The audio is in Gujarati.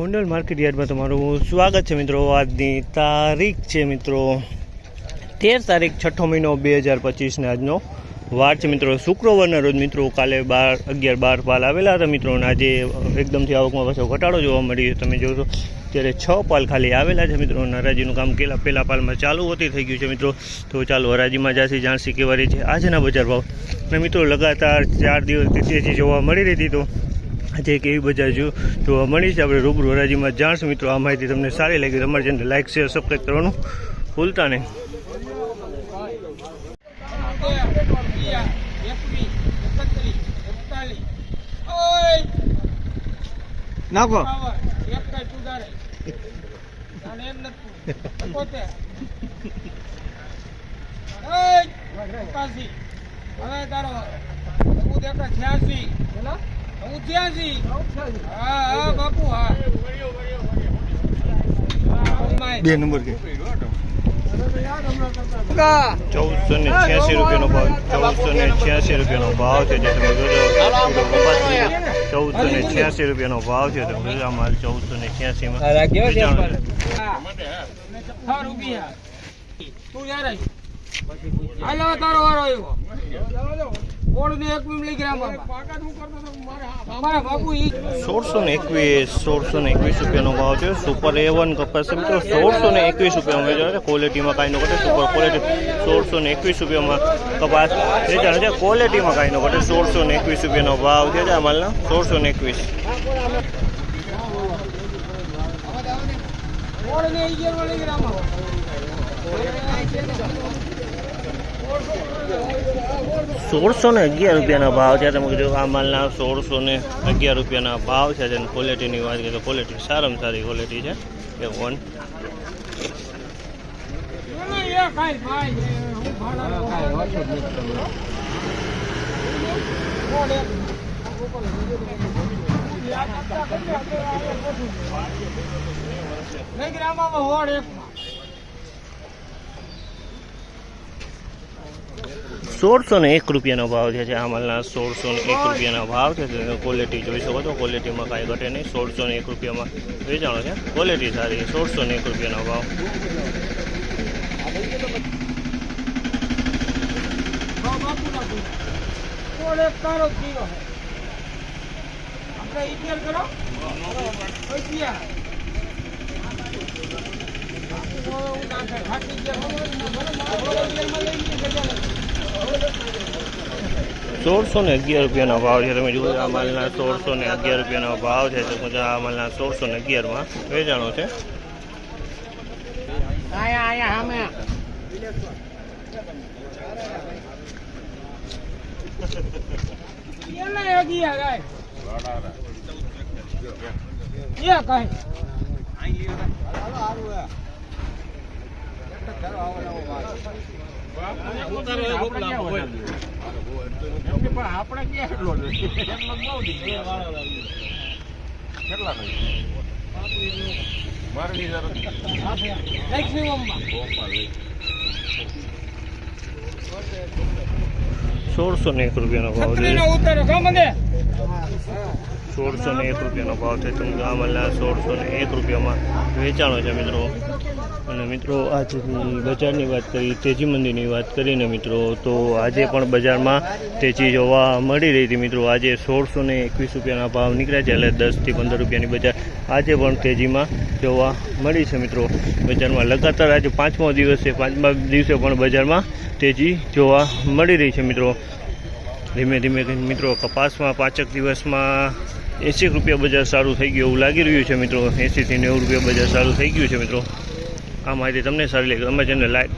ગોંડલ માર્કેટ યાર્ડમાં તમારું સ્વાગત છે મિત્રો. આજની તારીખ છે મિત્રો તેર તારીખ છઠ્ઠો મહિનો બે હજાર પચીસને આજનો વાર છે મિત્રો. શુક્રવારના રોજ મિત્રો કાલે બાર, અગિયાર, બાર, પાલ આવેલા હતા મિત્રો અને આજે એકદમથી આવકમાં પાછો ઘટાડો જોવા મળ્યો. તમે જોશો ત્યારે છ પાલ ખાલી આવેલા છે મિત્રો હરાજીનું કામ કેલા પહેલા પાલમાં ચાલુ હોતી થઈ ગયું છે મિત્રો. તો ચાલો હરાજીમાં જાસી જાણસી કેવા રહી છે આજના બજાર ભાવ. અને મિત્રો, લગાતાર ચાર દિવસથી તેજી જોવા મળી રહી હતી તો આજે કેવી બજાર જો જોવા મળી છે. આપણે રૂબરૂ હરાજીમાં જાણશું મિત્રો આ માહિતી તમને સારી લાગી તમારે ચેનલ લાઈક શેર સબસ્ક્રાઈબ કરવાનું ભૂલતા નહીં. નાખો. બાપુ હા. બે નંબર કે. ચૌદસો ને છ્યાસી રૂપિયાનો ભાવ ચૌદસો ને છ્યાસી રૂપિયાનો ભાવ છે જે તમે જોજો. ચૌદસો ને છ્યાસી રૂપિયાનો ભાવ છે તમે જોજો માલ ચૌદસો ને છ્યાસીમાં. છ રૂપિયા. તું યાર હાલો તારો વારો આવ્યો. સોળસો ને એકવીસ સોળસો ને એકવીસ રૂપિયાનો ભાવ છે સુપર એ વન કપાસ છે મિત્રો. સોળસો ને એકવીસ રૂપિયામાં વેચાણ છે. ક્વોલિટીમાં કાંઈ નો ઘટે. સુપર ક્વોલિટી સોળસો ને એકવીસ રૂપિયામાં કપાસ વેચાણ છે ક્વોલિટીમાં કાંઈ નો ઘટે. સોળસો ને એકવીસ રૂપિયાનો ભાવ છે આ માલના. સોળસો ને એકવીસ ને અગિયાર લઈ ગયા સોળસો ને અગિયાર રૂપિયાના ભાવ છે. તમે કીધું આ માલના સોળસો ને અગિયાર રૂપિયાના ભાવ છે. અને ક્વોલિટીની વાત કરીએ તો ક્વોલિટી સારામાં સારી ક્વોલિટી છે. એ વન સોળસો ને એક રૂપિયાનો ભાવ છે આ માલના સોળસો ને એક રૂપિયાનો ભાવ છે. ક્વોલિટી જોઈ શકો છો. ક્વોલિટીમાં કાંઈ ઘટે નહીં. સોળસો ને એક રૂપિયામાં વેચાણો છે. ક્વોલિટી સારી સોળસો ને એક રૂપિયાનો ભાવ. કરો. સોળસો ને અગિયાર રૂપિયાનો ભાવ છે. તમે જુઓ આ માલના સોળસો ને અગિયાર રૂપિયાનો ભાવ છે. તો પછી આ માલના સોળસો ને અગિયારમાં વેચાણો છે. આયા ક્યાં એટલો કેટલા મેક્સિમમ સોળસો ને એક રૂપિયાનો ભાવ ઉતારો. સોળસો ને એક રૂપિયાનો ભાવ છે. તો આ માલના સોળસો ને એક રૂપિયામાં વેચાણો છે મિત્રો. અને મિત્રો આજની બજારની વાત કરી, તેજી મંદીની વાત કરીને મિત્રો, તો આજે પણ બજારમાં તેજી જોવા મળી રહી હતી મિત્રો. આજે સોળસો ને એકવીસ રૂપિયાના ભાવ નીકળ્યા છે, એટલે દસથી પંદર રૂપિયાની બજાર આજે પણ તેજીમાં જોવા મળી છે મિત્રો. બજારમાં લગાતાર આજે પાંચમો દિવસ, પાંચમા દિવસે પણ બજારમાં તેજી જોવા મળી રહી છે મિત્રો. ધીમે ધીમે મિત્રો, કપાસમાં પાંચક દિવસમાં એંસી રૂપિયા બજાર સારું થઈ ગયું એવું લાગી રહ્યું છે મિત્રો. એંસીથી નેવું રૂપિયા બજાર સારું થઈ ગયું છે મિત્રો. આ માહિતી તમને સારી લાગી તમે જેને લાઈક